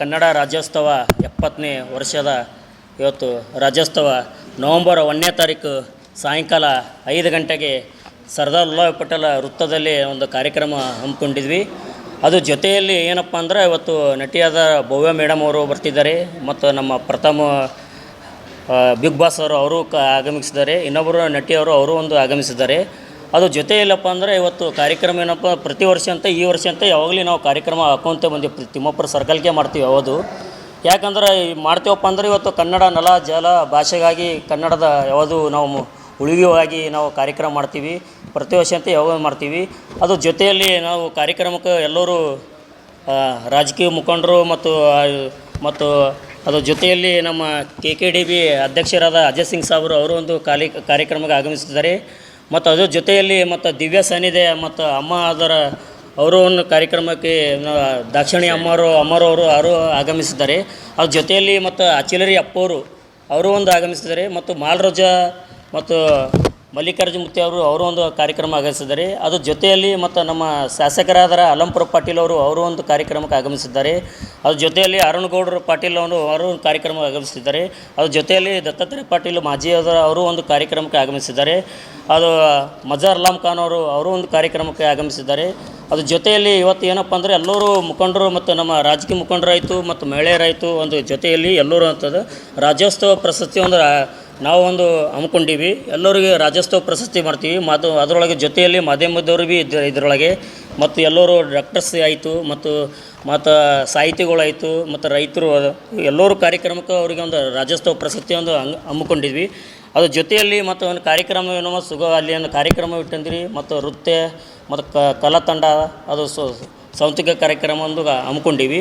ಕನ್ನಡ ರಾಜ್ಯೋತ್ಸವ ಎಪ್ಪತ್ತನೇ ವರ್ಷದ ಇವತ್ತು ರಾಜ್ಯೋತ್ಸವ. ನವಂಬರ್ ಒಂದನೇ ತಾರೀಕು ಸಾಯಂಕಾಲ ಐದು ಗಂಟೆಗೆ ಸರ್ದಾರ್ ವಲ್ಲಭಾಯ್ ಪಟೇಲ ವೃತ್ತದಲ್ಲಿ ಒಂದು ಕಾರ್ಯಕ್ರಮ ಹಮ್ಮಿಕೊಂಡಿದ್ವಿ. ಅದು ಜೊತೆಯಲ್ಲಿ ಏನಪ್ಪ ಅಂದ್ರೆ ಇವತ್ತು ನಟಿಯಾದ ಭವ್ಯ ಮೇಡಮ್ ಅವರು ಬರ್ತಿದ್ದಾರೆ ಮತ್ತು ನಮ್ಮ ಪ್ರಥಮ ಬಿಗ್ ಬಾಸ್ ಅವರು ಅವರು ಕ ಆಗಮಿಸಿದ್ದಾರೆ. ಇನ್ನೊಬ್ಬರು ನಟಿಯವರು ಅವರು ಒಂದು ಆಗಮಿಸಿದ್ದಾರೆ. ಅದು ಜೊತೆ ಇಲ್ಲಪ್ಪ ಅಂದರೆ ಇವತ್ತು ಕಾರ್ಯಕ್ರಮ ಏನಪ್ಪ, ಪ್ರತಿ ವರ್ಷ ಅಂತ ಈ ವರ್ಷ ಅಂತ ಯಾವಾಗಲೂ ನಾವು ಕಾರ್ಯಕ್ರಮ ಹಾಕೊಂತ ಬಂದಿವಿ ಪ್ರತಿ ತಿಮ್ಮಪ್ಪರ ಸರ್ಕಲ್ಗೆ ಮಾಡ್ತೀವಿ ಯಾವುದು. ಯಾಕಂದ್ರೆ ಮಾಡ್ತೀವಪ್ಪ ಅಂದ್ರೆ ಇವತ್ತು ಕನ್ನಡ ನೆಲ, ಜಲ, ಭಾಷೆಗಾಗಿ ಕನ್ನಡದ ಯಾವುದು ನಾವು ಉಳಿವಿಗಾಗಿ ನಾವು ಕಾರ್ಯಕ್ರಮ ಮಾಡ್ತೀವಿ. ಪ್ರತಿ ವರ್ಷ ಅಂತ ಯಾವಾಗ ಮಾಡ್ತೀವಿ. ಅದು ಜೊತೆಯಲ್ಲಿ ನಾವು ಕಾರ್ಯಕ್ರಮಕ್ಕೆ ಎಲ್ಲರೂ ರಾಜಕೀಯ ಮುಖಂಡರು ಮತ್ತು ಮತ್ತು ಅದರ ಜೊತೆಯಲ್ಲಿ ನಮ್ಮ ಕೆ ಕೆ ಡಿ ಬಿ ಅಧ್ಯಕ್ಷರಾದ ಅಜಯ್ ಸಿಂಗ್ ಸಾಬ್ರು ಅವರು ಒಂದು ಕಾಲಿ ಕಾರ್ಯಕ್ರಮಕ್ಕೆ ಆಗಮಿಸಿದ್ದಾರೆ. ಮತ್ತು ಅದ್ರ ಜೊತೆಯಲ್ಲಿ ಮತ್ತು ದಿವ್ಯ ಸನ್ನಿಧಿ, ಮತ್ತು ಅಮ್ಮ ಅದರ ಅವರು ಒಂದು ಕಾರ್ಯಕ್ರಮಕ್ಕೆ ದಾಕ್ಷಿಣಿ ಅಮ್ಮರು, ಅಮ್ಮರವರು ಅವರು ಆಗಮಿಸಿದ್ದಾರೆ. ಅದ್ರ ಜೊತೆಯಲ್ಲಿ ಮತ್ತು ಅಚಿಲರಿ ಅಪ್ಪವರು ಅವರು ಒಂದು ಆಗಮಿಸಿದ್ದಾರೆ. ಮತ್ತು ಮಾಲ್ರೋಜ, ಮತ್ತು ಮಲ್ಲಿಕಾರ್ಜುನ ಮುತ್ತಿ ಅವರು ಅವರು ಒಂದು ಕಾರ್ಯಕ್ರಮ ಆಗಮಿಸಿದ್ದಾರೆ. ಅದ್ರ ಜೊತೆಯಲ್ಲಿ ಮತ್ತು ನಮ್ಮ ಶಾಸಕರಾದ ಅಲಂಪುರ ಪಾಟೀಲ್ ಅವರು ಅವರು ಒಂದು ಕಾರ್ಯಕ್ರಮಕ್ಕೆ ಆಗಮಿಸಿದ್ದಾರೆ. ಅದ್ರ ಜೊತೆಯಲ್ಲಿ ಅರುಣಗೌಡರು ಪಾಟೀಲ್ ಅವರು ಅವರು ಒಂದು ಕಾರ್ಯಕ್ರಮ ಆಗಮಿಸಿದ್ದಾರೆ. ಅದ್ರ ಜೊತೆಯಲ್ಲಿ ದತ್ತಾತ್ರೇಯ ಪಾಟೀಲ್ ಮಾಜಿ ಅವರು ಒಂದು ಕಾರ್ಯಕ್ರಮಕ್ಕೆ ಆಗಮಿಸಿದ್ದಾರೆ. ಅದು ಮಜಾರ್ ಅಲಾಂ ಖಾನ್ ಅವರು ಅವರು ಒಂದು ಕಾರ್ಯಕ್ರಮಕ್ಕೆ ಆಗಮಿಸಿದ್ದಾರೆ. ಅದು ಜೊತೆಯಲ್ಲಿ ಇವತ್ತು ಏನಪ್ಪ ಅಂದರೆ ಎಲ್ಲರೂ ಮುಖಂಡರು ಮತ್ತು ನಮ್ಮ ರಾಜಕೀಯ ಮುಖಂಡರಾಯಿತು ಮತ್ತು ಮಹಿಳೆಯರಾಯಿತು ಒಂದು ಜೊತೆಯಲ್ಲಿ ಎಲ್ಲರೂ ಅಂತದ್ದು ರಾಜ್ಯೋತ್ಸವ ಪ್ರಶಸ್ತಿ ಒಂದು ನಾವು ಒಂದು ಹಮ್ಮಿಕೊಂಡೀವಿ. ಎಲ್ಲರಿಗೆ ರಾಜ್ಯೋತ್ಸವ ಪ್ರಶಸ್ತಿ ಮಾಡ್ತೀವಿ. ಮತ್ತು ಅದರೊಳಗೆ ಜೊತೆಯಲ್ಲಿ ಮಾಧ್ಯಮದವರು ಭೀ ಇದ್ದ ಇದರೊಳಗೆ ಮತ್ತು ಎಲ್ಲರೂ ಡಾಕ್ಟರ್ಸ್ ಆಯಿತು ಮತ್ತು ಮತ್ತು ಸಾಹಿತಿಗಳಾಯಿತು ಮತ್ತು ರೈತರು ಎಲ್ಲರೂ ಕಾರ್ಯಕ್ರಮಕ್ಕೆ ಅವರಿಗೆ ಒಂದು ರಾಜ್ಯೋತ್ಸವ ಪ್ರಶಸ್ತಿ ಒಂದು ಹಂಗ್ ಹಮ್ಮಿಕೊಂಡಿದ್ವಿ. ಅದ್ರ ಜೊತೆಯಲ್ಲಿ ಮತ್ತು ಒಂದು ಕಾರ್ಯಕ್ರಮ ಏನೋ ಸುಗ, ಅಲ್ಲಿ ಒಂದು ಕಾರ್ಯಕ್ರಮ ಇಟ್ಟಂದ್ರಿ ಮತ್ತು ನೃತ್ಯ ಮತ್ತು ಕಲಾ ತಂಡ ಅದು ಸೌಂತಿಕ ಕಾರ್ಯಕ್ರಮ ಒಂದು ಹಮ್ಮಿಕೊಂಡಿವಿ.